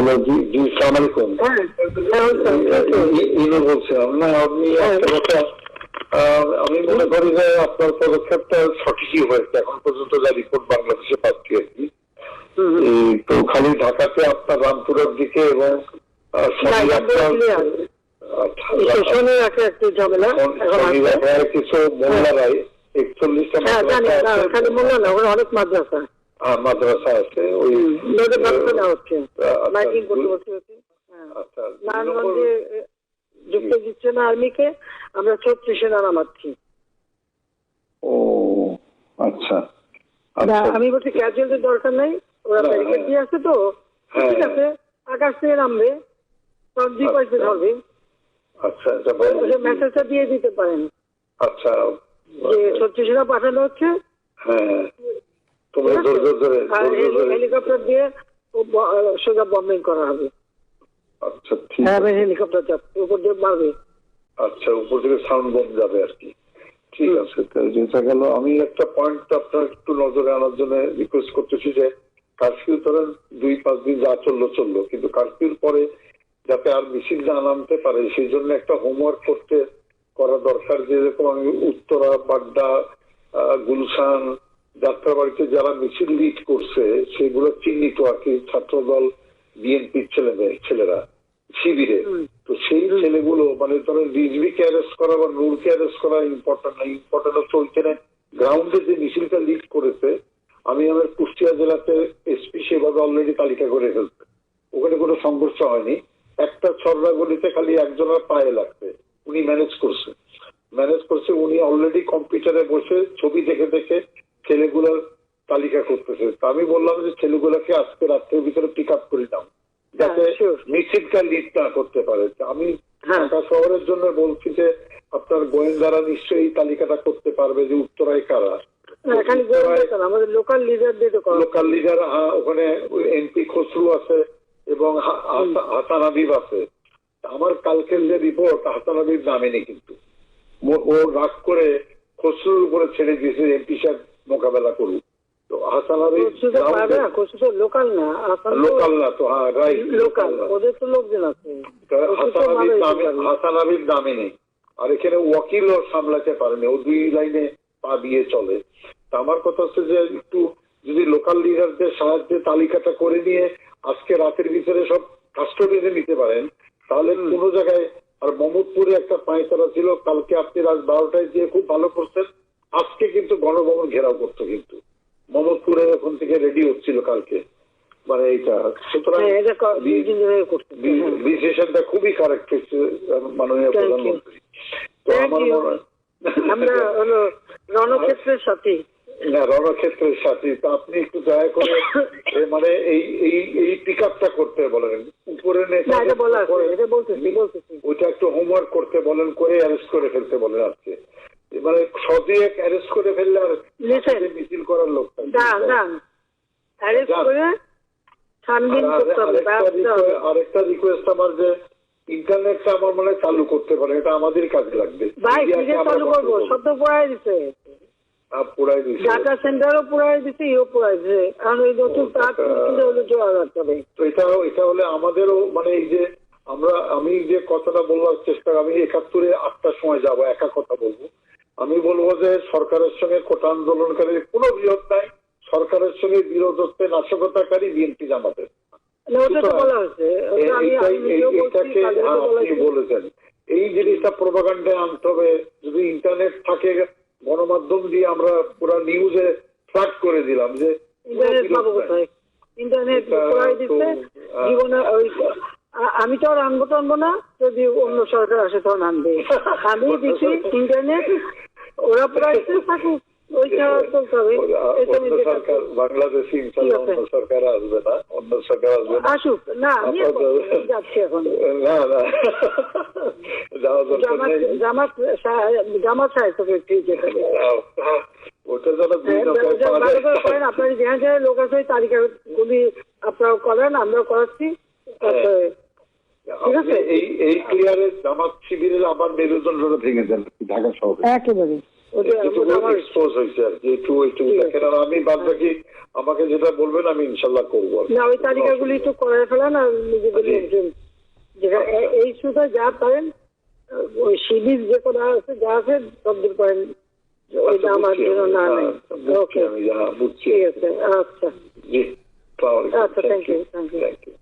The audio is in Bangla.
হ্যালো জি জি সালাম আলাইকুম হ্যাঁ হ্যাঁ হচ্ছে ইনো বলছিলাম না আপনি একটা কথা আমি মনে করি যে আপনার পদক্ষেপটা সঠিকই হয়েছে। এখন পর্যন্ত যা রিপোর্ট বাংলাদেশে পাচ্ছি আর কি। তো খালি ঢাকাতে আপনার রামপুরের দিকে এবং কিছু মোল্লারাই একচল্লিশটা হ্যাঁ না ওখানে অনেক মাদ্রাসা। হ্যাঁ, মাদ্রাসা আছে ওই হচ্ছে। আচ্ছা, মাইকিং করতে হ্যাঁ। আচ্ছা নারায়ণগঞ্জে দিচ্ছে না আর্মিকে আমরা ছত্রিশে ও আচ্ছা। আমি বলছি ক্যাজুয়ালিটির দরকার নাই ওরা ব্যারিকেড হ্যাঁ। দিয়ে আসছে তো হ্যাঁ। ঠিক আছে আকাশ থেকে নামবে তখন দুই আচ্ছা। ধরবে আচ্ছা মেসেজটা দিয়ে দিতে পারেন। আচ্ছা। যে ছত্রিশে পাঠানো হচ্ছে হ্যাঁ। তোমরা ধরে জোর ধরে। হেলিকপ্টার দিয়ে সোজা বম্বিং করা হবে। আচ্ছা ঠিক হ্যাঁ হেলিকপ্টার যাচ্ছে উপর দিয়ে মারবে। আচ্ছা উপর থেকে সাউন্ড বম যাবে আর কি। ঠিক আছে যেটা গেল আমি একটা পয়েন্ট আপনার একটু নজরে আনার জন্য রিকোয়েস্ট করতেছি যে কারফিউ ধরেন দুই পাঁচ দিন যা চলল চলল। কিন্তু কারফিউর পরে যাতে আর মিছিল না নামতে পারে সেই জন্য একটা হোমওয়ার্ক করতে করা দরকার। যেরকম আমি উত্তরা বাড্ডা গুলশান যাত্রাবাড়িতে যারা মিছিল লিড করছে সেগুলো চিহ্নিত আর কি ছাত্রদল বিএনপির ছেলে ছেলেরা শিবিরে। তো সেই ছেলেগুলো মানে ধরেন রিজভিকে অ্যারেস্ট করা বা নূরকে অ্যারেস্ট করা ইম্পর্টেন্ট না ইম্পর্টেন্ট হচ্ছে ওইখানে গ্রাউন্ডে যে মিছিলটা লিড করেছে আমি আমার কুষ্টিয়া জেলাতে এসপি সেভাবে অলরেডি তালিকা করে ফেলছে। ওখানে কোনো সংঘর্ষ হয়নি। একটা ছড়রা গলিতে খালি একজনের পায়ে লাগছে উনি ম্যানেজ করছে। ম্যানেজ করছে উনি অলরেডি কম্পিউটারে বসে ছবি দেখে দেখে ছেলেগুলোর তালিকা করতেছে। তা আমি বললাম যে ছেলেগুলোকে আজকে রাত্রের ভিতরে পিক আপ করে যাতে হ্যাঁ, sure. মিছিলটা লিড না করতে পারে। আমি হ্যাঁ। ঢাকা শহরের জন্য বলছি যে আপনার গোয়েন্দারা নিশ্চয়ই তালিকাটা করতে পারবে যে উত্তরায় কারা? আমাদের লোকাল লিডার দিয়ে লোকাল লিডার ওখানে এমপি খসরু আছে এবং হাসান হাবিব আছে। আমার কালকের যে রিপোর্ট হাসান হাবিব নামেনি কিন্তু। ও রাগ করে খসরুর উপরে ছেড়ে দিয়েছে এমপি সাহেব মোকাবেলা করুক তো হাসান লোকাল না লোকাল না হ্যাঁ রাইট লোকাল। ওদের তো লোকজন আছে। হাসান তো হাবিব ভালোই নামে পারবে। হাসান হাবিব নামে নেই। আর এখানে ওয়াকিলও সামলাতে পারেনি। ও দুই লাইনে পা দিয়ে চলে। আমার কথা হচ্ছে যে একটু যদি লোকাল লিডারদের সাহায্যে তালিকাটা করে নিয়ে আজকে রাতের ভিতরে সব কাস্টডিতে নিতে পারেন তাহলে কোনো জায়গায় আর মমদপুরে একটা পাঁচতারা ছিল কালকে আপনি রাত বারোটায় দিয়ে খুব ভালো করছেন। আজকে কিন্তু গণভবন ঘেরাও করতো কিন্তু। মমদপুরে ওখান থেকে রেডি হচ্ছিল কালকে। মানে এইটা সুতরাং হ্যাঁ ডিসিশনটা খুবই কারেক্ট হচ্ছে মাননীয় প্রধানমন্ত্রী। তো আমার মনে হয় আমরা হলো রণক্ষেত্রের সাথে। না রণক্ষেত্রের সাথে। তো আপনি একটু দয়া করে মানে এই এই এই পিক আপটা করতে বলেন। উপরে ওইটা একটু হোমওয়ার্ক করতে বলেন করে অ্যারেস্ট করে ফেলতে বলেন আজকে। মানে সদিয়েক অ্যারেস্ট করে ফেললে আর মিছিল করার লোক আরেকটা রিকোয়েস্ট আমার যে ইন্টারনেটটা আমার মনে চালু করতে পারে এটা আমাদের কাজে লাগবে। ভাই চালু করব? সব তো দিছে। পুরাই দিছে। ডাটা সেন্টারও পুরাই দিছে ইও পুরাই দিছে। কারণ ওই নতুন তার কিনতে হলে জোড়া রাখতে তো এটা এটা হলে আমাদেরও মানে এই যে আমরা আমি যে কথাটা বলবার চেষ্টা আমি একাত্তরে আটটার সময় যাব একা কথা বলব। যে সরকারের সঙ্গে কোটা আন্দোলনকারীর কোনো বিরোধ নাই। সরকারের সঙ্গে বিরোধ হচ্ছে নাশকতাকারী বিএনপি জামাতের। বলেছেন। এই জিনিসটা আনতে হবে। যদি ইন্টারনেট থাকে গণমাধ্যম দিয়ে আমরা পুরো নিউজে ট্র্যাক করে দিলাম যে ইন্টারনেট জীবনে ওই আমি তো আর আনব তো আনব না। যদি অন্য সরকার আসে তখন আনবে। আমি দিচ্ছি ইন্টারনেট। ওরা সরকার বাংলাদেশে। অন্য সরকার আসবে না অন্য সরকার আসবে না। আসুক না না না। যাওয়া দরকার নেই। জামাত জামাত সাহেব তোকে ওটা হ্যাঁ, যায়। করেন আপনার যেখানে যেখানে লোক আছে ওই তালিকাগুলি আপনারাও করেন আমরাও করাচ্ছি। তারপরে ঠিক আছে? এই এই ক্লিয়ারে জামাত শিবিরের আবার মেরুদণ্ডটা ভেঙে দেন ঢাকা শহরে। একেবারে। আমার আমাকে যেটা বলবেন আমি ইনশাল্লাহ করব। না ওই তালিকাগুলি একটু করে ফেলেন আর নিজেদের। লোকজন যেটা এই শুধু যা পারেন ওই সিরিজ যে আছে যা আছে সব করেন। ওইটা আচ্ছা, আমার বুঝছি জন্য আমি, না হ্যাঁ, নেই। ওকে ঠিক আছে আচ্ছা। আচ্ছা, thank you. Thank you.